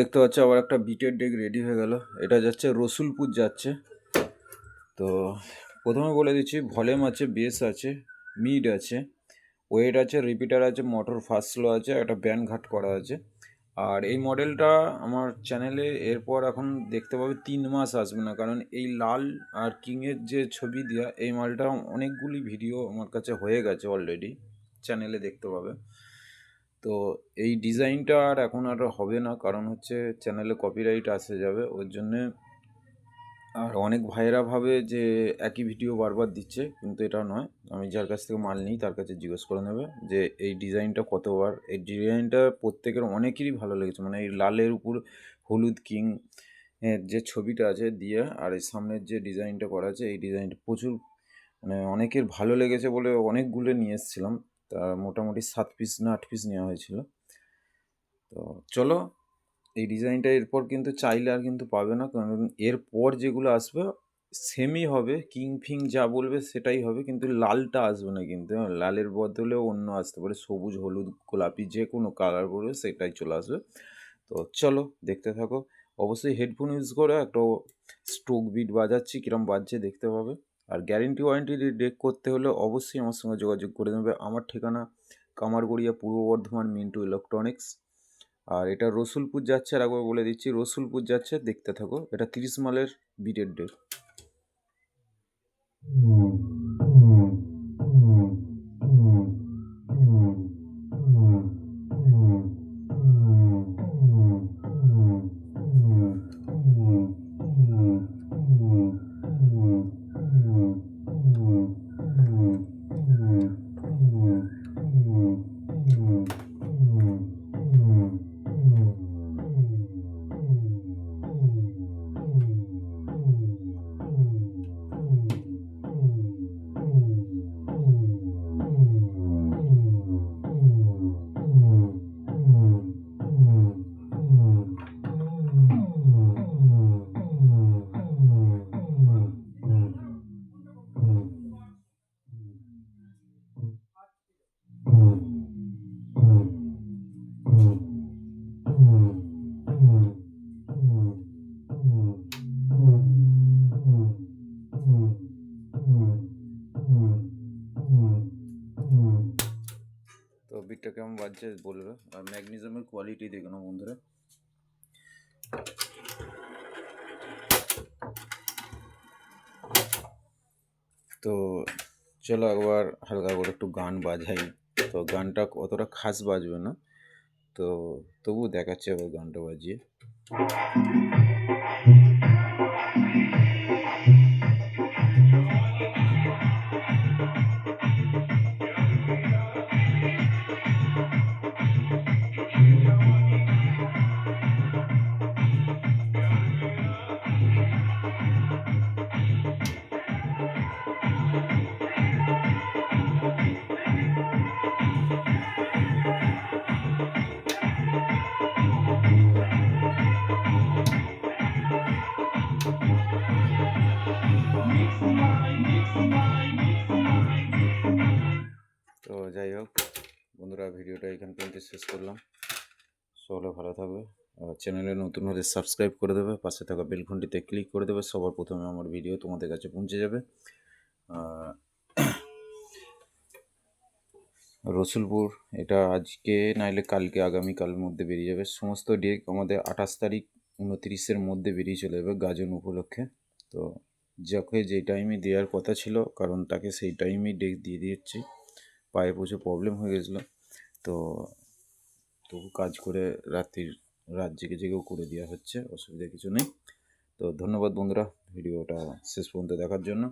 দেখতে পাচ্ছ, আবার একটা বিটের ডেক রেডি হয়ে গেল। এটা যাচ্ছে, রসুলপুর যাচ্ছে। তো প্রথমে বলে দিচ্ছি ভলিউম আছে বেস আছে মিড আছে ওয়েট আছে রিপিটার আছে মোটর ফার্স্ট স্লো আছে একটা ব্যান্ড ঘাট করা আছে। আর এই মডেলটা আমার চ্যানেলে এরপর এখন দেখতে পাবে, তিন মাস আসবে না। কারণ এই লাল আর কিংয়ের যে ছবি দেওয়া এই মালটা অনেকগুলি ভিডিও আমার কাছে হয়ে গেছে অলরেডি চ্যানেলে দেখতে পাবে। তো এই ডিজাইনটা আর এখন আর হবে না। কারণ হচ্ছে চ্যানেলে কপিরাইট আসে যাবে। ওর জন্যে আর অনেক ভাইয়েরা ভাবে যে একই ভিডিও বারবার দিচ্ছে, কিন্তু এটা নয়। আমি যার কাছ থেকে মাল নিই, তার কাছে জিজ্ঞেস করে নেবে যে এই ডিজাইনটা কতবার? এই ডিজাইনটা প্রত্যেকের অনেকেরই ভালো লেগেছে। মানে এই লালের উপর হলুদ কিং যে ছবিটা আছে দিয়ে আর এই সামনের যে ডিজাইনটা করা আছে, এই ডিজাইনটা প্রচুর মানে অনেকের ভালো লেগেছে বলে অনেকগুলো নিয়ে এসেছিলাম। তা মোটামুটি সাত পিস না আট পিস নেওয়া হয়েছিল। তো চলো এই ডিজাইনটা এরপর কিন্তু চাইলে আর কিন্তু পাবে না। কারণ এরপর যেগুলো আসবে সেমই হবে কিং ফিং যা বলবে সেটাই হবে কিন্তু লালটা আসবে না কিন্তু। হ্যাঁ, লালের বদলে অন্য আসতে পারে সবুজ হলুদ গোলাপি যে কোনো কালার পড়বে সেটাই চলে আসবে। তো চলো দেখতে থাকো। অবশ্যই হেডফোন ইউজ করে একটা স্ট্রোক বিট বাজাচ্ছি কিরম বাজছে দেখতে পাবে। আর গ্যারেন্টি ওয়ারেন্টি ডেক করতে হলে অবশ্যই আমার সঙ্গে যোগাযোগ করে নেবে। আমার ঠিকানা কামারগড়িয়া, পূর্ব বর্ধমান, মিন্টু ইলেকট্রনিক্স আর এটা রসুলপুর যাচ্ছে আর একবার বলে দিচ্ছি, রসুলপুর যাচ্ছে, দেখতে থাকো। এটা তিরিশ মালের বিটের ডেক তো বিটটা কেমন বাজছে বলবে আর ম্যাগনেজিয়ামের কোয়ালিটি দেখো না বন্ধুরা তো চলো একবার হালকা করে একটু গান বাজাই তো গানটা অতটা খাস বাজবে না তো তবু দেখাচ্ছে আবার গানটা বাজিয়ে। ভিডিওটা শেষ করলাম। সকলে ভালো থাকবে। আর চ্যানেলে নতুন হলে সাবস্ক্রাইব করে দেবে, পাশে থাকা বেল ঘন্টিতে ক্লিক করে দেবে, সবার প্রথমে আমার ভিডিও তোমাদের কাছে পৌঁছে যাবে। রসুলপুর, এটা আজকে নাইলে কালকে, আগামীকালের মধ্যে বেরিয়ে যাবে। সমস্ত ডেক আমাদের আঠাশ তারিখ, উনত্রিশের মধ্যে বেরিয়ে চলে যাবে গাজন উপলক্ষে। তো যাকে যে টাইমে দেওয়ার কথা ছিল, কারণ তাকে সেই টাইমেই ডেক দিয়ে দিচ্ছি পায়ে প্রচুর প্রবলেম হয়ে গেছিল। তো তবু কাজ করে রাত্রির, রাত জেগে জেগেও করে দেওয়া হচ্ছে, অসুবিধা কিছু নেই। তো ধন্যবাদ বন্ধুরা, ভিডিওটা শেষ পর্যন্ত দেখার জন্য।